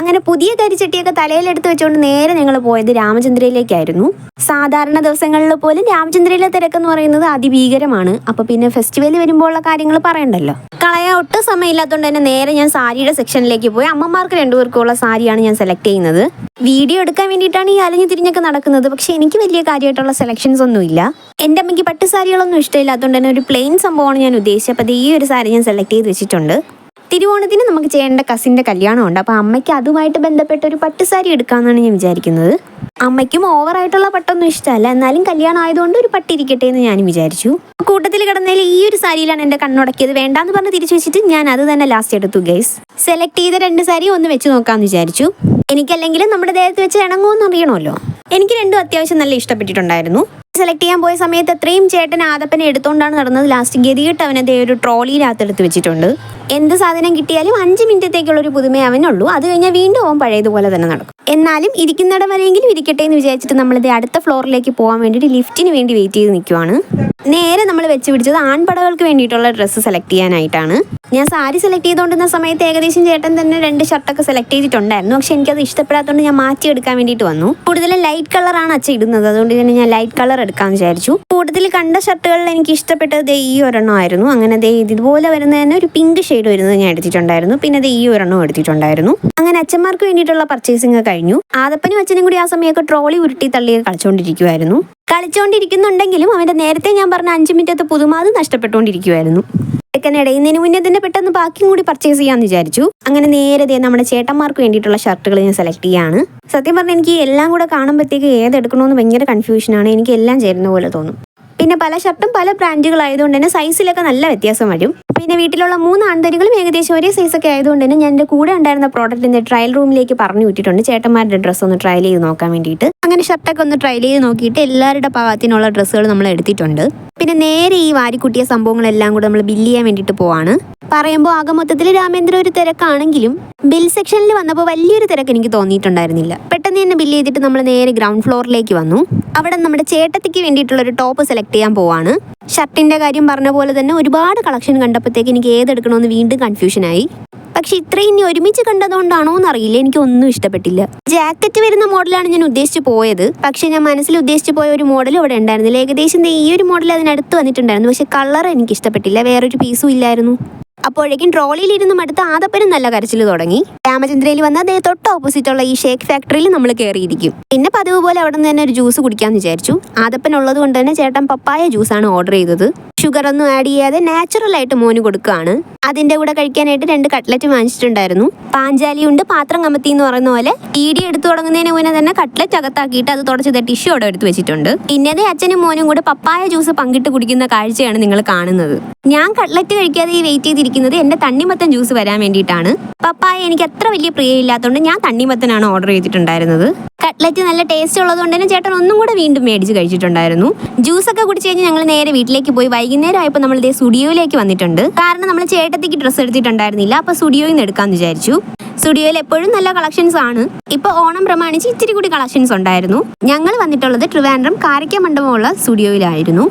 അങ്ങനെ പുതിയ കരിച്ചട്ടിയൊക്കെ തലയിലെടുത്ത് വെച്ചുകൊണ്ട് നേരെ ഞങ്ങൾ പോയത് രാമചന്ദ്രയിലേക്കായിരുന്നു. സാധാരണ ദിവസങ്ങളിൽ പോലും രാമചന്ദ്രയിലെ തിരക്കെന്ന് പറയുന്നത് അതിഭീകരമാണ്. അപ്പോൾ പിന്നെ ഫെസ്റ്റിവൽ വരുമ്പോഴുള്ള കാര്യങ്ങൾ പറയണ്ടല്ലോ. കളയാൻ ഒട്ടും സമയമില്ലാത്തതുകൊണ്ട് തന്നെ നേരെ ഞാൻ സാരിയുടെ സെക്ഷനിലേക്ക് പോയി. അമ്മമാർക്ക് രണ്ടുപേർക്കുള്ള സാരിയാണ് ഞാൻ സെലക്ട് ചെയ്യുന്നത്. വീഡിയോ എടുക്കാൻ വേണ്ടിയിട്ടാണ് ഈ അലഞ്ഞു തിരിഞ്ഞൊക്കെ നടക്കുന്നത്. പക്ഷെ എനിക്ക് വലിയ കാര്യമായിട്ടുള്ള സെലക്ഷൻസ് ഒന്നുമില്ല എന്റെ അമ്മയ്ക്ക് പട്ട് സാരികളൊന്നും ഇഷ്ടമില്ലാത്തതുകൊണ്ട് തന്നെ ഒരു പ്ലെയിൻ സംഭവമാണ് ഞാൻ ഉദ്ദേശിച്ചത്. അപ്പോൾ ഈ ഒരു സാരി ഞാൻ സെലക്ട് ചെയ്ത് വെച്ചിട്ടുണ്ട്. തിരുവോണത്തിന് നമുക്ക് ചെയ്യേണ്ട കസിന്റെ കല്യാണമുണ്ട്. അപ്പോൾ അമ്മയ്ക്ക് അതുമായിട്ട് ബന്ധപ്പെട്ട ഒരു പട്ടുസാരി എടുക്കാമെന്നാണ് ഞാൻ വിചാരിക്കുന്നത്. അമ്മയ്ക്കും ഓവറായിട്ടുള്ള പട്ടൊന്നും ഇഷ്ടമല്ല. എന്നാലും കല്യാണം ആയതുകൊണ്ട് ഒരു പട്ടിരിക്കട്ടെ എന്ന് ഞാൻ വിചാരിച്ചു. കൂട്ടത്തിൽ കിടന്നതിൽ ഈ ഒരു സാരിയിലാണ് എന്റെ കണ്ണുടക്കിയത്. വേണ്ടാന്ന് പറഞ്ഞ് തിരിച്ചു വെച്ചിട്ട് ഞാൻ അത് തന്നെ ലാസ്റ്റ് എടുത്തു ഗൈസ് സെലക്ട് ചെയ്ത രണ്ട് സാരി ഒന്ന് വെച്ച് നോക്കാമെന്ന് വിചാരിച്ചു. എനിക്കല്ലെങ്കിലും നമ്മുടെ ദേഹത്ത് വെച്ച് ഇണങ്ങുമെന്ന് അറിയണമല്ലോ. എനിക്ക് രണ്ടും അത്യാവശ്യം നല്ല ഇഷ്ടപ്പെട്ടിട്ടുണ്ടായിരുന്നു. സെലക്ട് ചെയ്യാൻ പോയ സമയത്ത് എത്രയും ചേട്ടൻ ആദപ്പനെ എടുത്തുകൊണ്ടാണ് നടന്നത്. ലാസ്റ്റ് ഗതികെട്ട് അവനെ ദേ ഒരു ട്രോളിയിലകത്തെടുത്ത് വെച്ചിട്ടുണ്ട്. എന്ത് സാധനം കിട്ടിയാലും അഞ്ച് മിനിറ്റത്തേക്കുള്ള ഒരു പുതുമേ അവനുള്ളൂ. അത് കഴിഞ്ഞാൽ വീണ്ടും അവൻ പഴയതുപോലെ തന്നെ നടക്കും. എന്നാലും ഇരിക്കുന്നിടം വരെയെങ്കിലും ഇരിക്കട്ടെ എന്ന് വിചാരിച്ചിട്ട് നമ്മളിത് അടുത്ത ഫ്ലോറിലേക്ക് പോകാൻ വേണ്ടിയിട്ട് ലിഫ്റ്റിന് വേണ്ടി വെയിറ്റ് ചെയ്ത് നിൽക്കുവാണ്. നേരെ നമ്മൾ വെച്ച് പിടിച്ചത് ആൺപടകൾക്ക് വേണ്ടിയിട്ടുള്ള ഡ്രസ്സ് സെലക്ട് ചെയ്യാനായിട്ടാണ്. ഞാൻ സാരി സെലക്ട് ചെയ്തുകൊണ്ടിരുന്ന സമയത്ത് ഏകദേശം ചേട്ടൻ തന്നെ രണ്ട് ഷർട്ടൊക്കെ സെലക്ട് ചെയ്തിട്ടുണ്ടായിരുന്നു. പക്ഷെ എനിക്കത് ഇഷ്ടപ്പെടാത്തതുകൊണ്ട് ഞാൻ മാറ്റി എടുക്കാൻ വേണ്ടിയിട്ട് വന്നു. കൂടുതൽ ലൈറ്റ് കളറാണ് അച്ഛൻ ഇടുന്നത്. അതുകൊണ്ട് തന്നെ ഞാൻ ലൈറ്റ് കളർ എടുക്കാമെന്ന് വിചാരിച്ചു. കൂടുതൽ കണ്ട ഷർട്ടുകളിൽ എനിക്ക് ഇഷ്ടപ്പെട്ടത് ഈ ഒരെണ്ണം ആയിരുന്നു. അങ്ങനെ ദേ ഇതുപോലെ വരുന്ന തന്നെ ഒരു പിങ്ക് ഷെയ്ഡ് വരുന്നത് ഞാൻ എടുത്തിട്ടുണ്ടായിരുന്നു. പിന്നെ ദേ ഈ ഒരെണ്ണം എടുത്തിട്ടുണ്ടായിരുന്നു. അങ്ങനെ അച്ഛന്മാർക്ക് വേണ്ടിയിട്ടുള്ള പർച്ചേസിംഗ് കഴിഞ്ഞു. ആദപ്പനും അച്ഛനും കൂടി ആ സമയമൊക്കെ ട്രോളി ഉരുട്ടി തള്ളി കളിച്ചുകൊണ്ടിരിക്കുമായിരുന്നു കളിച്ചുകൊണ്ടിരിക്കുന്നുണ്ടെങ്കിലും അവന്റെ നേരത്തെ ഞാൻ പറഞ്ഞ അഞ്ച് മിനിറ്റത്തെ പുതുമാത് നഷ്ടപ്പെട്ടുകൊണ്ടിരിക്കുമായിരുന്നു ചെക്കൻ ഇടയുന്നതിന് മുന്നേ തന്നെ പെട്ടെന്ന് ബാക്കിയും കൂടി പർച്ചേസ് ചെയ്യാന്ന് വിചാരിച്ചു. അങ്ങനെ നേരെ ദേ നമ്മുടെ ചേട്ടന്മാർക്ക് വേണ്ടിയിട്ടുള്ള ഷർട്ടുകൾ ഞാൻ സെലക്ട് ചെയ്യാണ്. സത്യം പറഞ്ഞാൽ എനിക്ക് എല്ലാം കൂടെ കാണുമ്പോഴത്തേക്ക് ഏതെടുക്കണമെന്ന് ഭയങ്കര കൺഫ്യൂഷനാണ് എനിക്ക് എല്ലാം ചേരുന്ന പോലെ തോന്നും. പിന്നെ പല ഷർട്ടും പല ബ്രാൻഡുകളായതുകൊണ്ട് തന്നെ സൈസിലൊക്കെ നല്ല വ്യത്യാസം വരും. പിന്നെ വീട്ടിലുള്ള മൂന്ന് ആൺതരികളും ഏകദേശം ഒരേ സൈസൊക്കെ ആയതുകൊണ്ട് തന്നെ ഞാൻ എന്റെ കൂടെ ഉണ്ടായിരുന്ന പ്രോഡക്റ്റ് എന്റെ ട്രയൽ റൂമിലേക്ക് പറഞ്ഞു വിട്ടിട്ടുണ്ട്. ചേട്ടന്മാരുടെ ഡ്രസ്സ് ഒന്ന് ട്രയൽ ചെയ്ത് നോക്കാൻ വേണ്ടിയിട്ട്. അങ്ങനെ ഷർട്ടൊക്കെ ഒന്ന് ട്രയൽ ചെയ്ത് നോക്കിയിട്ട് എല്ലാവരുടെ പാകത്തിനുള്ള ഡ്രസ്സുകൾ നമ്മൾ എടുത്തിട്ടുണ്ട്. പിന്നെ നേരെ ഈ വാരിക്കുട്ടിയ സംഭവങ്ങളെല്ലാം കൂടെ നമ്മൾ ബില്ല് ചെയ്യാൻ വേണ്ടിയിട്ട് പോവാണ്. പറയുമ്പോൾ ആകെ മൊത്തത്തിൽ രാമേന്ദ്ര ഒരു തിരക്കാണെങ്കിലും ബിൽ സെക്ഷനിൽ വന്നപ്പോൾ വലിയൊരു തിരക്ക് എനിക്ക് തോന്നിയിട്ടുണ്ടായിരുന്നില്ല. പെട്ടെന്ന് തന്നെ ബില്ല് ചെയ്തിട്ട് നമ്മൾ നേരെ ഗ്രൗണ്ട് ഫ്ലോറിലേക്ക് വന്നു. അവിടെ നമ്മുടെ ചേട്ടത്തിക്ക് വേണ്ടിയിട്ടുള്ള ഒരു ടോപ്പ് സെലക്ട് ചെയ്യാൻ പോവാണ്. ഷർട്ടിന്റെ കാര്യം പറഞ്ഞ പോലെ തന്നെ ഒരുപാട് കളക്ഷൻ കണ്ടപ്പോഴത്തേക്ക് എനിക്ക് ഏതെടുക്കണമെന്ന് വീണ്ടും കൺഫ്യൂഷനായി പക്ഷെ ഇത്രയും ഇനി ഒരുമിച്ച് കണ്ടതുകൊണ്ടാണോ എന്നറിയില്ല. എനിക്ക് ഒന്നും ഇഷ്ടപ്പെട്ടില്ല. ജാക്കറ്റ് വരുന്ന മോഡലാണ് ഞാൻ ഉദ്ദേശിച്ചു പോയത്. പക്ഷെ ഞാൻ മനസ്സിൽ ഉദ്ദേശിച്ചു പോയ ഒരു മോഡൽ ഇവിടെ ഉണ്ടായിരുന്നില്ല. ഏകദേശം ഈ ഒരു മോഡൽ അതിനടുത്ത് വന്നിട്ടുണ്ടായിരുന്നു. പക്ഷെ കളർ എനിക്ക് ഇഷ്ടപ്പെട്ടില്ല. വേറൊരു പീസും ഇല്ലായിരുന്നു. അപ്പോഴേക്കും ട്രോളിയിലിരുന്ന് മടുത്ത് ആദപ്പനും നല്ല കരച്ചിൽ തുടങ്ങി. രാമചന്ദ്രയിൽ വന്ന അതേ തൊട്ട് ഓപ്പോസിറ്റ് ഉള്ള ഈ ഷേക്ക് ഫാക്ടറിയിൽ നമ്മൾ കയറിയിരിക്കും പിന്നെ പതിവ് പോലെ അവിടെ നിന്ന് തന്നെ ഒരു ജ്യൂസ് കുടിക്കാമെന്ന് വിചാരിച്ചു. ആദപ്പൻ ഉള്ളത് കൊണ്ട് തന്നെ ചേട്ടൻ പപ്പായ ജ്യൂസാണ് ഓർഡർ ചെയ്തത്. ഷുഗർ ഒന്നും ആഡ് ചെയ്യാതെ നാച്ചുറൽ ആയിട്ട് മോന് കൊടുക്കുകയാണ്. അതിന്റെ കൂടെ കഴിക്കാനായിട്ട് രണ്ട് കട്ട്ലറ്റ് വാങ്ങിച്ചിട്ടുണ്ടായിരുന്നു. പാഞ്ചാലി ഉണ്ട് പാത്രം കമത്തി എന്ന് പറയുന്ന പോലെ ഈടി എടുത്തു തുടങ്ങുന്നതിന് മുന്നേ തന്നെ കട്ട്ലറ്റ് അകത്താക്കിയിട്ട് അത് തുടച്ചത് ടിഷ്യൂ അവിടെ എടുത്ത് വെച്ചിട്ടുണ്ട്. പിന്നതേ അച്ഛനും മോനും കൂടെ പപ്പായ ജ്യൂസ് പങ്കിട്ട് കുടിക്കുന്ന കാഴ്ചയാണ് നിങ്ങൾ കാണുന്നത്. ഞാൻ കട്ട്ലറ്റ് കഴിക്കാതെ ഈ വെയിറ്റ് ചെയ്തിരിക്കുന്നത് എന്റെ തണ്ണിമത്തൻ ജ്യൂസ് വരാൻ വേണ്ടിയിട്ടാണ്. പപ്പായ എനിക്ക് അത്ര വലിയ പ്രിയമില്ലാത്തതുകൊണ്ട് ഞാൻ തണ്ണിമത്തനാണ് ഓർഡർ ചെയ്തിട്ടുണ്ടായിരുന്നത്. കട്ട്ലറ്റ് നല്ല ടേസ്റ്റ് ഉള്ളതുകൊണ്ട് തന്നെ ചേട്ടൻ ഒന്നും കൂടെ വീണ്ടും മേടിച്ച് കഴിച്ചിട്ടുണ്ടായിരുന്നു. ജ്യൂസൊക്കെ കുടിച്ച് കഴിഞ്ഞ് ഞങ്ങൾ നേരെ വീട്ടിലേക്ക് പോയി. വൈകുന്നേരം ആയപ്പോൾ നമ്മൾ ഇതേ സ്റ്റുഡിയോയിലേക്ക് വന്നിട്ടുണ്ട്. കാരണം നമ്മൾ ചേട്ടത്തേക്ക് ഡ്രസ്സ് എടുത്തിട്ടുണ്ടായിരുന്നില്ല. അപ്പോൾ സ്റ്റുഡിയോയിൽ നിന്ന് എടുക്കാമെന്ന് വിചാരിച്ചു. സ്റ്റുഡിയോയിൽ എപ്പോഴും നല്ല കളക്ഷൻസ് ആണ്. ഇപ്പോൾ ഓണം പ്രമാണിച്ച് ഇത്തിരി കൂടി കളക്ഷൻസ് ഉണ്ടായിരുന്നു. ഞങ്ങൾ വന്നിട്ടുള്ളത് ട്രിവാൻഡ്രം കാരക്ക മണ്ഡപമുള്ള സ്റ്റുഡിയോയിലായിരുന്നു.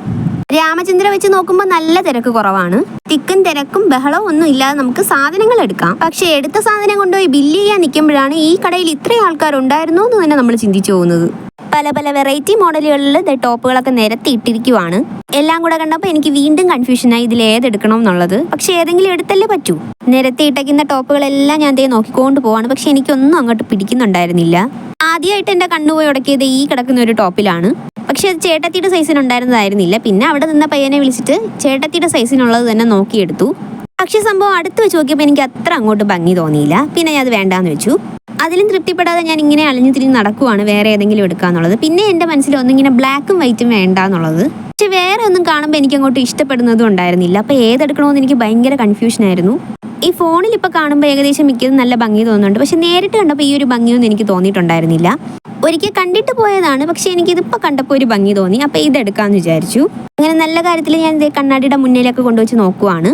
രാമചന്ദ്ര വെച്ച് നോക്കുമ്പോൾ നല്ല തിരക്ക് കുറവാണ്. തിക്കും തിരക്കും ബഹളവും ഒന്നും ഇല്ലാതെ നമുക്ക് സാധനങ്ങൾ എടുക്കാം. പക്ഷെ എടുത്ത സാധനം കൊണ്ടുപോയി ബില്ല് ചെയ്യാൻ നിൽക്കുമ്പോഴാണ് ഈ കടയിൽ ഇത്രയും ആൾക്കാർ ഉണ്ടായിരുന്നു എന്ന് തന്നെ നമ്മൾ ചിന്തിച്ചു പോകുന്നത്. പല പല വെറൈറ്റി മോഡലുകളിൽ ടോപ്പുകളൊക്കെ നിരത്തി ഇട്ടിരിക്കുവാണ്. എല്ലാം കൂടെ കണ്ടപ്പോൾ എനിക്ക് വീണ്ടും കൺഫ്യൂഷനായി ഇതിൽ ഏതെടുക്കണം എന്നുള്ളത്. പക്ഷെ ഏതെങ്കിലും എടുത്തല്ലേ പറ്റൂ. നിരത്തി ഇട്ടയ്ക്കുന്ന ടോപ്പുകളെല്ലാം ഞാൻ ദേ നോക്കിക്കൊണ്ട് പോവാണ്. പക്ഷെ എനിക്കൊന്നും അങ്ങോട്ട് പിടിക്കുന്നുണ്ടായിരുന്നില്ല. ആദ്യമായിട്ട് എന്റെ കണ്ണുപോയി ഉടക്കിയത് ഈ കിടക്കുന്ന ഒരു ടോപ്പിലാണ്. പക്ഷേ അത് ചേട്ടത്തിയുടെ സൈസിന് ഉണ്ടായിരുന്നതായിരുന്നില്ല. പിന്നെ അവിടെ നിന്ന പയ്യനെ വിളിച്ചിട്ട് ചേട്ടത്തിയുടെ സൈസിനുള്ളത് തന്നെ നോക്കിയെടുത്തു. പക്ഷേ സംഭവം അടുത്ത് വെച്ച് നോക്കിയപ്പോൾ എനിക്ക് അത്ര അങ്ങോട്ട് ഭംഗി തോന്നിയില്ല. പിന്നെ ഞാൻ അത് വേണ്ടാന്ന് വെച്ചു. അതിലും തൃപ്തിപ്പെടാതെ ഞാൻ ഇങ്ങനെ അലഞ്ഞു തിരിഞ്ഞ് നടക്കുവാണ് വേറെ ഏതെങ്കിലും എടുക്കാന്നുള്ളത്. പിന്നെ എന്റെ മനസ്സിൽ ഒന്നിങ്ങനെ ബ്ലാക്കും വൈറ്റും വേണ്ട എന്നുള്ളത് പക്ഷെ വേറെ ഒന്നും കാണുമ്പോൾ എനിക്ക് അങ്ങോട്ട് ഇഷ്ടപ്പെടുന്നതും ഉണ്ടായിരുന്നില്ല. അപ്പോൾ ഏതെടുക്കണമെന്ന് എനിക്ക് ഭയങ്കര കൺഫ്യൂഷൻ ആയിരുന്നു. ഈ ഫോണിൽ ഇപ്പോൾ കാണുമ്പോൾ ഏകദേശം മിക്കതും നല്ല ഭംഗി തോന്നുന്നുണ്ട്. പക്ഷെ നേരിട്ട് കണ്ടപ്പോൾ ഈ ഒരു ഭംഗിയൊന്നും എനിക്ക് തോന്നിയിട്ടുണ്ടായിരുന്നില്ല. ഒരിക്കൽ കണ്ടിട്ട് പോയതാണ്. പക്ഷേ എനിക്കിതിപ്പോൾ കണ്ടപ്പോൾ ഒരു ഭംഗി തോന്നി. അപ്പോൾ ഇതെടുക്കാമെന്ന് വിചാരിച്ചു. അങ്ങനെ നല്ല കാര്യത്തിൽ ഞാൻ ഇതേ കണ്ണാടിയുടെ മുന്നിലൊക്കെ കൊണ്ടുവച്ച് നോക്കുവാണ്.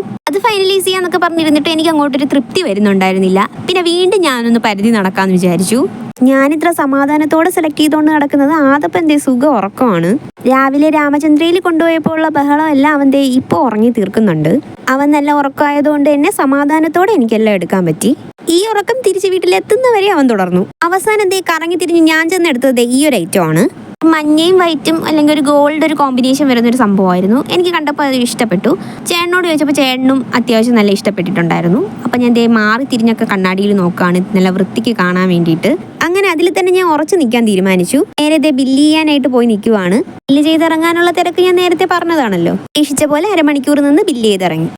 ഫൈനലൈസ് ചെയ്യാന്നൊക്കെ പറഞ്ഞിരുന്നിട്ട് എനിക്ക് അങ്ങോട്ടൊരു തൃപ്തി വരുന്നുണ്ടായിരുന്നില്ല. പിന്നെ വീണ്ടും ഞാനൊന്ന് പരിധി നടക്കാന്ന് വിചാരിച്ചു. ഞാനിത്ര സമാധാനത്തോടെ സെലക്ട് ചെയ്തുകൊണ്ട് നടക്കുന്നത് ആദപ്പം എന്തേ സുഖം ഉറക്കമാണ്. രാവിലെ രാമചന്ദ്രയിൽ കൊണ്ടുപോയപ്പോൾ ഉള്ള ബഹളം എല്ലാം അവന്റെ ഇപ്പോൾ ഉറങ്ങി തീർക്കുന്നുണ്ട്. അവൻ നല്ല ഉറക്കമായതുകൊണ്ട് തന്നെ സമാധാനത്തോടെ എനിക്കെല്ലാം എടുക്കാൻ പറ്റി. ഈ ഉറക്കം തിരിച്ച് വീട്ടിലെത്തുന്നവരെ അവൻ തുടർന്നു. അവസാനം എന്തേ കറങ്ങി തിരിഞ്ഞ് ഞാൻ ചെന്നെടുത്തത് ഈ ഒരു ഐറ്റം ആണ്. മഞ്ഞയും വൈറ്റും അല്ലെങ്കിൽ ഒരു ഗോൾഡ് ഒരു കോമ്പിനേഷൻ വരുന്ന ഒരു സംഭവമായിരുന്നു. എനിക്ക് കണ്ടപ്പോൾ അത് ഇഷ്ടപ്പെട്ടു. ചേട്ടനോട് ചോദിച്ചപ്പോൾ ചേട്ടനും അത്യാവശ്യം നല്ല ഇഷ്ടപ്പെട്ടിട്ടുണ്ടായിരുന്നു. അപ്പം ഞാൻ ദേ മാറി തിരിഞ്ഞൊക്കെ കണ്ണാടിയിൽ നോക്കുകയാണ് നല്ല വൃത്തിക്ക് കാണാൻ വേണ്ടിയിട്ട്. അങ്ങനെ അതിൽ തന്നെ ഞാൻ ഉറച്ചു നിൽക്കാൻ തീരുമാനിച്ചു. നേരെ ദേ ബില്ല് ചെയ്യാനായിട്ട് പോയി നിൽക്കുവാണ്. ബില്ല് ചെയ്തിറങ്ങാനുള്ള തിരക്ക് ഞാൻ നേരത്തെ പറഞ്ഞതാണല്ലോ. പ്രതീക്ഷിച്ച പോലെ അരമണിക്കൂർ നിന്ന് ബില്ല് ചെയ്തിറങ്ങി.